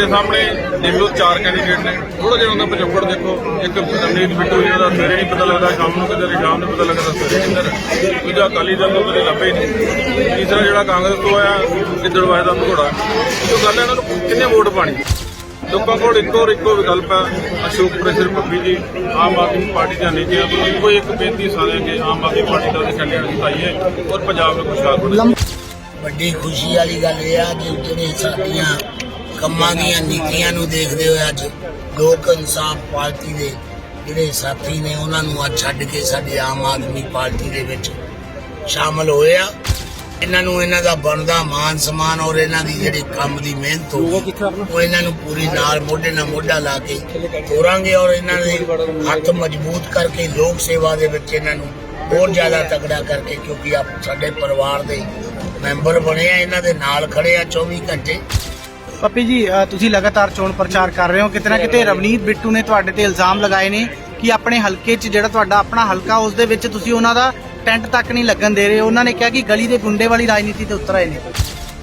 ਦੇ ਸਾਹਮਣੇ ਦੇਖ ਲਓ ਚਾਰ ਕੈਂਡੀਡੇਟ ਨੇ। ਥੋੜਾ ਜਿਹਾ ਉਹਨਾਂ ਦਾ ਪਿਛੋਕੜ ਦੇਖੋ। ਇੱਕ ਰਮਨੀਤ ਬਿੱਟੂ ਜੀ ਦਾ ਸਵੇਰੇ ਨਹੀਂ ਪਤਾ ਲੱਗਦਾ, ਸ਼ਾਮ ਨੂੰ ਕਿਤੇ ਸ਼ਾਮ ਨੂੰ ਪਤਾ ਲੱਗਦਾ, ਸਵੇਰੇ ਕਿੱਧਰ ਦੂਜਾ ਅਕਾਲੀ ਦਲ ਨੂੰ ਕਦੇ ਲੱਭੇ ਨਹੀਂ। ਤੀਸਰਾ ਜਿਹੜਾ ਕਾਂਗਰਸ ਤੋਂ ਆਇਆ ਗਿੱਦੜਵਾਏ ਦਾ ਘੋੜਾ। ਉਹ ਗੱਲ ਹੈ, ਇਹਨਾਂ ਨੂੰ ਕਿੰਨੇ ਵੋਟ ਪਾਣੀ ਲੋਕਾਂ ਕੋਲ ਇੱਕੋ ਇੱਕੋ ਵਿਕਲਪ ਹੈ, ਅਸ਼ੋਕ ਪ੍ਰੇਸ਼ਰ ਪੱਪੀ ਜੀ। ਆਮ ਆਦਮੀ ਪਾਰਟੀ ਦਾ ਨਹੀਂ ਜੀ ਇੱਕੋ ਇੱਕ ਬੇਨਤੀ ਸਾਰਿਆਂ ਕੇ ਆਮ ਆਦਮੀ ਪਾਰਟੀ ਦਾ ਕੈਂਡੀਡੇਟ ਜਿਤਾਈਏ ਔਰ ਪੰਜਾਬ ਨੂੰ ਖੁਸ਼ਹਾਲ ਬਣਾਈਏ। ਵੱਡੀ ਖੁਸ਼ੀ ਵਾਲੀ ਗੱਲ ਇਹ ਆ ਕਿ ਜਿਹੜੇ ਸਾਡੀਆਂ ਕੰਮਾਂ ਦੀਆਂ ਨੀਤੀਆਂ ਨੂੰ ਦੇਖਦੇ ਹੋਏ ਅੱਜ ਲੋਕ ਇਨਸਾਫ ਪਾਰਟੀ ਦੇ ਜਿਹੜੇ ਸਾਥੀ ਨੇ, ਉਹਨਾਂ ਨੂੰ ਅੱਜ ਛੱਡ ਕੇ ਸਾਡੀ ਆਮ ਆਦਮੀ ਪਾਰਟੀ ਦੇ ਵਿੱਚ ਸ਼ਾਮਲ ਹੋਏ ਆ। ਇਹਨਾਂ ਨੂੰ ਇਹਨਾਂ ਦਾ ਬਣਦਾ ਮਾਨ ਸਨਮਾਨ ਔਰ ਇਹਨਾਂ ਦੀ ਜਿਹੜੀ ਕੰਮ ਦੀ ਮਿਹਨਤ ਹੋ ਉਹ ਇਹਨਾਂ ਨੂੰ ਪੂਰੀ ਨਾਲ ਮੋਢੇ ਨਾਲ ਮੋਢਾ ਲਾ ਕੇ ਤੋਰਾਂਗੇ ਔਰ ਇਹਨਾਂ ਦੇ ਹੱਥ ਮਜ਼ਬੂਤ ਕਰਕੇ ਲੋਕ ਸੇਵਾ ਦੇ ਵਿੱਚ ਇਹਨਾਂ ਨੂੰ ਹੋਰ ਜ਼ਿਆਦਾ ਤਗੜਾ ਕਰਕੇ, ਕਿਉਂਕਿ ਆਪ ਸਾਡੇ ਪਰਿਵਾਰ ਦੇ ਮੈਂਬਰ ਬਣੇ ਆ, ਇਹਨਾਂ ਦੇ ਨਾਲ ਖੜੇ ਆ 24 ਘੰਟੇ। ਪੱਪੀ ਜੀ ਅ, ਤੁਸੀਂ ਲਗਾਤਾਰ ਚੋਣ ਪ੍ਰਚਾਰ ਕਰ ਰਹੇ ਹੋ ਕਿਤੇ ਨਾ ਕਿਤੇ ਰਵਨੀਤ ਬਿੱਟੂ ਨੇ ਤੁਹਾਡੇ ਤੇ ਇਲਜ਼ਾਮ ਲਗਾਏ ਨੇ ਕਿ ਆਪਣੇ ਹਲਕੇ 'ਚ ਜਿਹੜਾ ਤੁਹਾਡਾ ਆਪਣਾ ਹਲਕਾ ਉਸ ਦੇ ਵਿੱਚ ਤੁਸੀਂ ਉਹਨਾਂ ਦਾ ਟੈਂਟ ਤੱਕ ਨਹੀਂ ਲੱਗਣ ਦੇ ਰਹੇ। ਉਹਨਾਂ ਨੇ ਕਿਹਾ ਕਿ ਗਲੀ ਦੇ ਗੁੰਡੇ ਵਾਲੀ ਰਾਜਨੀਤੀ ਤੇ ਉਤਰ ਆਏ ਨੇ।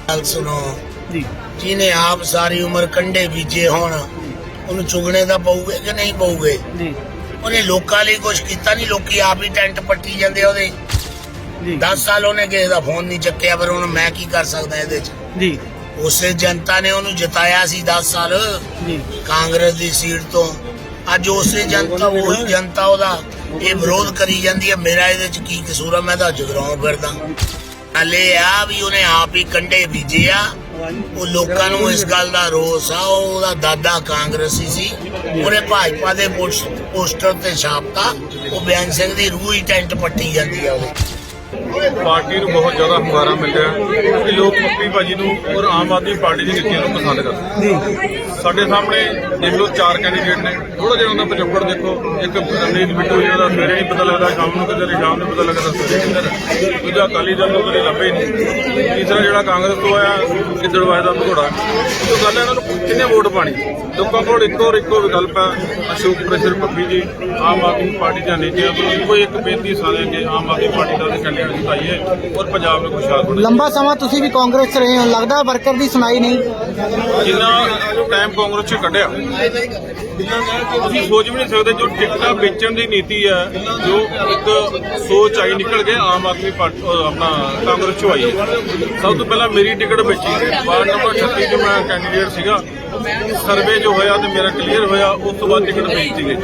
ਗੱਲ ਸੁਣੋ। ਜੀ। ਜਿਹਨੇ ਆਪ ਸਾਰੀ ਉਮਰ ਕੰਡੇ ਬੀਜੇ ਹੋਣ ਉਹਨੂੰ ਚੁਗਣੇ ਦਾ ਪਊਗੇ ਕਿ ਨਹੀਂ ਪਊਗੇ? ਜੀ। ਉਹਨੇ ਲੋਕਾਂ ਲਈ ਕੁਝ ਕੀਤਾ ਨਹੀਂ ਲੋਕੀ ਆਪ ਹੀ ਟੈਂਟ ਪੱਟੀ ਜਾਂਦੇ ਆ ਉਹਦੇ। ਜੀ। 10 ਸਾਲ ਉਹਨੇ ਕਿਸੇ ਦਾ ਫੋਨ ਨਹੀਂ ਚੱਕਿਆ ਪਰ ਹੁਣ ਮੈਂ ਕੀ ਕਰ ਸਕਦਾ ਇਹਦੇ 'ਚ? ਜੀ। ਉਸੇ ਜਨਤਾ ਨੇ ਉਹਨੂੰ ਜਿਤਾਇਆ ਸੀ 10 ਸਾਲ। ਜੀ। ਕਾਂਗਰਸ ਦੀ ਸੀਟ ਤੋਂ। ਅੱਜ ਉਸੇ ਜਨਤਾ ਉਹੀ ਜਨਤਾ ਉਹਦਾ ਇਹ ਵਿਰੋਧ ਕਰੀ ਜਾਂਦੀ ਹੈ। ਮੇਰਾ ਇਹਦੇ 'ਚ ਕੀ ਕਸੂਰ ਹੈ ਮੈਂ ਤਾਂ ਜਗਰਾਉਂ ਫਿਰਦਾ। ਹਲੇ ਆ ਵੀ ਉਹਨੇ ਆਪ ਹੀ ਕੰਡੇ ਬੀਜੇ ਆ। ਉਹ ਲੋਕਾਂ ਨੂੰ ਇਸ ਗੱਲ ਦਾ ਰੋਸ ਆ। ਉਹ ਉਹਦਾ ਦਾਦਾ ਕਾਂਗਰਸੀ ਸੀ। ਉਹਨੇ ਭਾਜਪਾ ਦੇ ਪੋਸ- ਪੋਸਟਰ ਤੇ ਛਾਪਤਾ। ਉਹ ਬਿਆਨ ਸਿੰਘ ਦੀ ਰੂਹ ਹੀ ਟੈਂਟ ਪੱਟੀ ਜਾਂਦੀ ਆ ਉਹਦੇ ਪਾਰਟੀ ਨੂੰ ਬਹੁਤ ਜ਼ਿਆਦਾ ਹੁੰਗਾਰਾ ਮਿਲ ਰਿਹਾ ਹੈ ਕਿ ਲੋਕ ਪੱਪੀ ਭਾਜੀ ਨੂੰ ਔਰ ਆਮ ਆਦਮੀ ਪਾਰਟੀ ਦੀ ਨੀਤੀਆਂ ਨੂੰ ਪਸੰਦ ਕਰਦੇ ਜੀ। ਸਾਡੇ ਸਾਹਮਣੇ ਦੇਖ ਲਓ ਚਾਰ ਕੈਂਡੀਡੇਟ ਨੇ। ਥੋੜਾ ਜਿਹਾ ਉਹਨਾਂ ਦਾ ਪਿਛੋਕੜ ਦੇਖੋ। ਇੱਕ ਰਮਨੀਤ ਬਿੱਟੂ ਜਿਹਦਾ ਦਾ ਸਵੇਰੇ ਨਹੀਂ ਪਤਾ ਲੱਗਦਾ ਸ਼ਾਮ ਨੂੰ ਕਿਤੇ ਸ਼ਾਮ ਨੂੰ ਪਤਾ ਲੱਗਦਾ ਸਵੇਰੇ ਕਿੱਧਰ ਦੂਜਾ ਅਕਾਲੀ ਦਲ ਤੋਂ ਕਦੇ ਲੱਭੇ ਨਹੀਂ। ਤੀਸਰਾ ਜਿਹੜਾ ਕਾਂਗਰਸ ਤੋਂ ਆਇਆ ਗਿੱਦੜਵਾਏ ਦਾ ਘੋੜਾ ਉਹ ਗੱਲ ਇਹਨਾਂ ਨੂੰ ਕਿੰਨੇ ਵੋਟ ਪਾਣੀ ਲੋਕਾਂ ਕੋਲ ਇੱਕੋ ਇੱਕੋ ਵਿਕਲਪ ਹੈ ਅਸ਼ੋਕ ਪ੍ਰੇਸ਼ਰ ਪੱਪੀ ਜੀ ਆਮ ਆਦਮੀ ਪਾਰਟੀ ਦਾ ਨਹੀਂ ਜੀ ਇੱਕੋ ਇੱਕ ਬੇਨਤੀ ਸਾਰਿਆਂ ਕੇ ਆਮ ਆਦਮੀ ਪਾਰਟੀ ਦਾ ਕੈਂਡੀਡੇਟ ਖੁਸ਼ਹਾਲ ਬਣਾਈਏ ਲੰਬਾ ਸਮਾਂ ਤੁਸੀਂ ਵੀ ਕਾਂਗਰਸ 'ਚ ਰਹੇ ਹੋ ਲੱਗਦਾ ਵਰਕਰ ਦੀ ਸੁਣਾਈ ਨਹੀਂ। ਜਿੰਨਾ ਟਾਈਮ ਕਾਂਗਰਸ ਚ ਕੱਢਿਆ ਤੁਸੀਂ ਸੋਚ ਵੀ ਨਹੀਂ ਸਕਦੇ ਜੋ ਟਿਕਟਾਂ ਵੇਚਣ ਦੀ ਨੀਤੀ ਹੈ ਜੋ ਇੱਕ ਸੋਚ ਆਈ ਨਿਕਲ ਕੇ ਆਮ ਆਦਮੀ ਪਾਰਟੀ ਅਹ ਆਪਣਾ ਕਾਂਗਰਸ ਚੋਂ ਆਈ ਹੈ। ਸਭ ਤੋਂ ਪਹਿਲਾਂ ਮੇਰੀ ਟਿਕਟ ਵੇਚੀ ਵਾਰਡ ਨੰਬਰ 36 'ਚ ਮੈਂ ਕੈਂਡੀਡੇਟ ਸੀਗਾ। ਸਰਵੇ ਜੋ ਹੋਇਆ ਤੇ ਮੇਰਾ ਕਲੀਅਰ ਹੋਇਆ ਉਸ ਤੋਂ ਬਾਅਦ ਟਿਕਟ ਵੇਚੀ ਗਈ।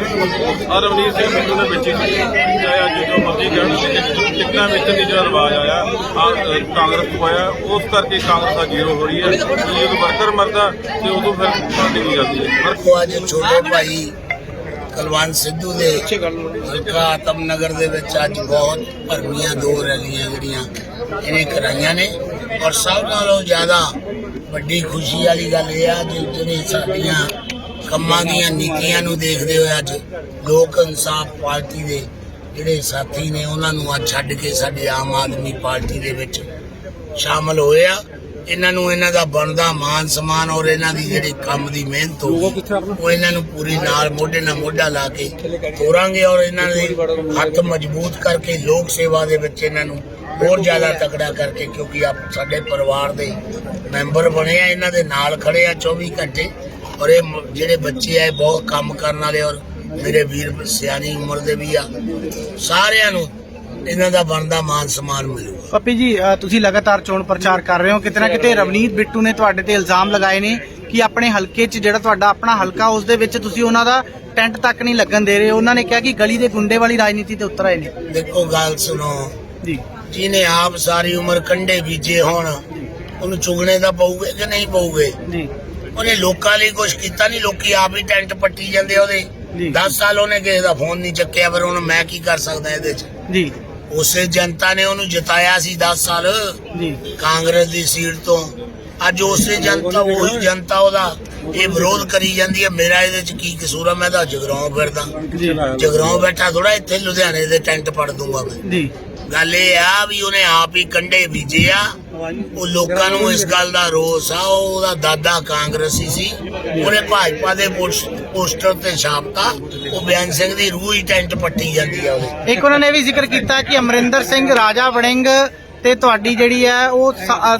ਆ ਰਵਨੀਤ ਸਿੰਘ ਬਿੱਟੂ ਨੇ ਵੇਚੀ ਸੀ। ਚਾਹੇ ਅੱਜ ਜੋ ਮਰਜ਼ੀ ਕਹਿਣ ਟਿਕਟਾਂ ਵੇਚਣ ਦੀ ਜਿਹੜਾ ਰਿਵਾਜ ਆਇਆ, ਆ ਕਾਂਗਰਸ ਤੋਂ ਆਇਆ ਉਸ ਕਰਕੇ ਕਾਂਗਰਸ ਦਾ ਜ਼ੀਰੋ ਹੋ ਰਹੀ ਹੈ। ਜਦੋਂ ਵਰਕਰ ਮਰਦਾ, ਤੇ ਉਦੋਂ ਫਿਰ ਪਾਰਟੀ ਵੀ ਜਾਂਦੀ ਹੈ। ਪਰ ਅੱਜ ਛੋਟੇ ਭਾਈ ਕਲਵੰਤ ਸਿੱਧੂ ਦੇ ਹਲਕਾ ਆਤਮਨਗਰ ਦੇ ਵਿੱਚ ਅੱਜ ਬਹੁਤ ਭਰਮੀਆਂ ਦੋ ਰੈਲੀਆਂ ਜਿਹੜੀਆਂ ਇਹਨੇ ਕਰਾਈਆਂ ਨੇ। ਔਰ ਸਭ ਨਾਲੋਂ ਜ਼ਿਆਦਾ ਵੱਡੀ ਖੁਸ਼ੀ ਵਾਲੀ ਗੱਲ ਇਹ ਆ ਕਿ ਜਿਹੜੇ ਸਾਡੀਆਂ ਕੰਮਾਂ ਦੀਆਂ ਨੀਤੀਆਂ ਨੂੰ ਦੇਖਦੇ ਹੋਏ ਅੱਜ ਲੋਕ ਇਨਸਾਫ ਪਾਰਟੀ ਦੇ ਜਿਹੜੇ ਸਾਥੀ ਨੇ ਉਹਨਾਂ ਨੂੰ ਅੱਜ ਛੱਡ ਕੇ ਸਾਡੀ ਆਮ ਆਦਮੀ ਪਾਰਟੀ ਦੇ ਵਿੱਚ ਸ਼ਾਮਲ ਹੋਏ ਆ। ਇਹਨਾਂ ਨੂੰ ਇਹਨਾਂ ਦਾ ਬਣਦਾ ਮਾਨ ਸਨਮਾਨ ਔਰ ਇਹਨਾਂ ਦੀ ਜਿਹੜੀ ਕੰਮ ਦੀ ਮਿਹਨਤ ਉਹ ਇਹਨਾਂ ਨੂੰ ਪੂਰੀ ਨਾਲ ਮੋਢੇ ਨਾਲ ਮੋਢਾ ਲਾ ਕੇ ਤੋਰਾਂਗੇ ਔਰ ਇਹਨਾਂ ਦੇ ਹੱਥ ਮਜ਼ਬੂਤ ਕਰਕੇ ਲੋਕ ਸੇਵਾ ਦੇ ਵਿੱਚ ਇਹਨਾਂ ਨੂੰ ਹੋਰ ਜ਼ਿਆਦਾ ਤਕੜਾ ਕਰਕੇ ਕਿਉਂਕਿ ਆਪ ਸਾਡੇ ਪਰਿਵਾਰ ਦੇ ਮੈਂਬਰ ਬਣੇ ਆ ਇਹਨਾਂ ਦੇ ਨਾਲ ਖੜੇ ਆ 24 ਘੰਟੇ ਔਰ ਇਹ ਜਿਹੜੇ ਬੱਚੇ ਆ ਬਹੁਤ ਕੰਮ ਕਰਨ ਵਾਲੇ ਔਰ ਮੇਰੇ ਵੀਰ ਸਿਆਣੀ ਉਮਰ ਦੇ ਵੀ ਆ। ਸਾਰਿਆਂ ਨੂੰ ਇਹਨਾਂ ਦਾ ਬਣਦਾ ਮਾਨ ਸਨਮਾਨ ਮਿਲੂਗਾ। ਪੱਪੀ ਜੀ ਤੁਸੀਂ ਲਗਾਤਾਰ ਚੋਣ ਪ੍ਰਚਾਰ ਕਰ ਰਹੇ ਹੋ। ਕਿਤੇ ਨਾ ਕਿਤੇ ਰਵਨੀਤ ਬਿੱਟੂ ਨੇ ਤੁਹਾਡੇ ਤੇ ਇਲਜ਼ਾਮ ਲਗਾਏ ਨੇ ਕਿ ਆਪਣੇ ਹਲਕੇ 'ਚ ਜਿਹੜਾ ਤੁਹਾਡਾ ਆਪਣਾ ਹਲਕਾ ਉਸ ਦੇ ਵਿੱਚ ਤੁਸੀਂ ਉਹਨਾਂ ਦਾ ਟੈਂਟ ਤੱਕ ਨਹੀਂ ਲੱਗਣ ਦੇ ਰਹੇ। ਉਹਨਾਂ ਨੇ ਕਿਹਾ ਕਿ ਗਲੀ ਦੇ ਗੁੰਡੇ ਵਾਲੀ ਰਾਜਨੀਤੀ ਤੇ ਉਤਰ ਆਏ ਨੇ। ਦੇਖੋ ਗੱਲ ਸੁਣੋ। ਜੀ। ਜਿਹਨੇ ਆਪ ਸਾਰੀ ਉਮਰ ਕੰਡੇ ਬੀਜੇ ਹੋਣ ਉਹਨੂੰ ਚੁਗਣੇ ਦਾ ਪਊਗੇ ਕਿ ਨਹੀਂ ਪਊਗੇ? ਜੀ। ਉਹਨੇ ਲੋਕਾਂ ਲਈ ਕੁਝ ਕੀਤਾ ਨਹੀਂ ਲੋਕੀ ਆਪ ਹੀ ਟੈਂਟ ਪੱਟੀ ਜਾਂਦੇ ਉਹਦੇ। 10 ਸਾਲ ਉਹਨੇ ਕਿਸੇ ਦਾ ਫੋਨ ਨਹੀਂ ਚੱਕਿਆ ਪਰ ਹੁਣ ਮੈਂ ਕੀ ਕਰ ਸਕਦਾ ਇਹਦੇ 'ਚ? ਜੀ। ਉਸੇ ਜਨਤਾ ਨੇ ਉਹਨੂੰ ਜਿਤਾਇਆ ਸੀ 10 ਸਾਲ। ਜੀ। ਕਾਂਗਰਸ ਦੀ ਸੀਟ ਤੋਂ। ਅੱਜ ਉਸੇ ਜਨਤਾ ਉਹੀ ਜਨਤਾ ਉਹਦਾ ਇਹ ਵਿਰੋਧ ਕਰੀ ਜਾਂਦੀ ਹੈ। ਮੇਰਾ ਇਹਦੇ 'ਚ ਕੀ ਕਸੂਰ ਹੈ ਮੈਂ ਤਾਂ ਜਗਰਾਉਂ ਫਿਰਦਾ। ਜਗਰਾਉਂ ਬੈਠਾ ਥੋੜਾ ਇੱਥੇ ਲੁਧਿਆਣੇ ਦੇ ਟੈਂਟ ਪੜ ਦੂੰਗਾ ਮੈਂ। ਜੀ। ਗੱਲ ਇਹ ਆ ਵੀ ਉਹਨੇ ਆਪ ਹੀ ਕੰਡੇ ਬੀਜੇ ਆ। ਉਹ ਲੋਕਾਂ ਨੂੰ ਇਸ ਗੱਲ ਦਾ ਰੋਸ ਆ ਉਹਦਾ ਦਾਦਾ ਕਾਂਗਰਸੀ ਸੀ। ਉਹਨੇ ਭਾਜਪਾ ਦੇ ਪੋਸਟਰ ਤੇ ਛਾਪਤਾ। ਉਹ ਬਿਆਨ ਸਿੰਘ ਦੀ ਰੂਹ ਹੀ ਟੈਂਟ ਪੱਟੀ ਜਾਂਦੀ ਆ ਉਹਦੇ। ਇੱਕ ਉਹਨਾਂ ਨੇ ਵੀ ਜ਼ਿਕਰ ਕੀਤਾ ਕਿ ਅਮਰਿੰਦਰ ਸਿੰਘ ਰਾਜਾ ਵੜਿੰਗ ਤੇ ਤੁਹਾਡੀ ਜਿਹੜੀ ਹੈ, ਉਹ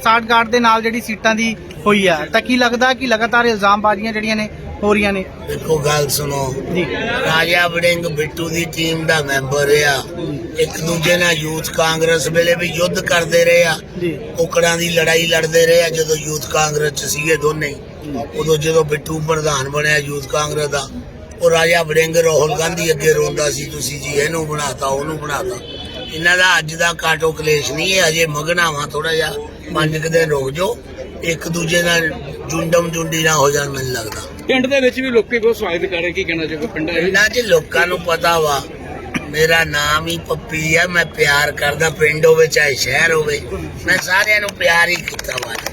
60 ਦੇ ਨਾਲ ਜਿਹੜੀ ਸੀਟਾਂ ਦੀ ਹੋਈ ਆ। ਤਾਂ ਕੀ ਲੱਗਦਾ ਕਿ ਲਗਾਤਾਰ ਇਲਜ਼ਾਮਬਾਜ਼ੀਆਂ ਜਿਹੜੀਆਂ ਨੇ ਹੋ ਰਹੀਆਂ ਨੇ? ਦੇਖੋ ਗੱਲ ਸੁਣੋ। ਜੀ। ਰਾਜਾ ਵੜਿੰਗ ਬਿੱਟੂ ਦੀ ਟੀਮ ਦਾ ਮੈਂਬਰ ਆ ਇੱਕ ਦੂਜੇ ਨਾਲ ਯੂਥ ਕਾਂਗਰਸ ਵੇਲੇ ਵੀ ਯੁੱਧ ਕਰਦੇ ਰਹੇ ਆ। ਜੀ। ਕੁਕੜਾਂ ਦੀ ਲੜਾਈ ਲੜਦੇ ਰਹੇ ਆ ਜਦੋਂ ਯੂਥ ਕਾਂਗਰਸ ਚ ਸੀਗੇ ਦੋਨੇ। ਉਦੋਂ ਜਦੋਂ ਬਿੱਟੂ ਪ੍ਰਧਾਨ ਬਣਿਆ ਯੂਥ ਕਾਂਗਰਸ ਦਾ ਉਹ ਰਾਜਾ ਵੜਿੰਗ ਰਾਹੁਲ ਗਾਂਧੀ ਅੱਗੇ ਰੋਂਦਾ ਸੀ ਤੁਸੀਂ ਜੀ ਇਹਨੂੰ ਬਣਾਤਾ ਉਹਨੂੰ ਬਣਾਤਾ। ਇਹਨਾਂ ਦਾ ਅੱਜ ਦਾ ਕਾਟੋ ਕਲੇਸ਼ ਨਹੀਂ ਹੈ ਅਜੇ ਮਗਨਾਵਾ ਥੋੜਾ ਜਿਹਾ ਪੰਜ ਕੁ ਦਿਨ ਰੁਕ ਜਾਓ। ਇੱਕ ਦੂਜੇ ਨਾਲ ਜੁੰਡਮ ਜੁੰਡੀ ਨਾ ਹੋ ਜਾਣ ਮੈਨੂੰ ਲੱਗਦਾ। ਪਿੰਡ ਦੇ ਵਿੱਚ ਵੀ ਲੋਕੀ ਬਹੁਤ ਸਵਾਗਤ ਕਰ ਰਹੇ, ਕੀ ਕਹਿਣਾ ਚਾਹੋਗੇ? ਪਿੰਡਾਂ ਵਿੱਚ ਪਿੰਡਾਂ 'ਚ ਲੋਕਾਂ ਨੂੰ ਪਤਾ ਵਾ, ਮੇਰਾ ਨਾਮ ਹੀ ਪੱਪੀ ਆ, ਮੈਂ ਪਿਆਰ ਕਰਦਾ ਪਿੰਡ ਹੋਵੇ, ਚਾਹੇ ਸ਼ਹਿਰ ਹੋਵੇ, ਮੈਂ ਸਾਰਿਆਂ ਨੂੰ ਪਿਆਰ ਹੀ ਕੀਤਾ ਵਾ।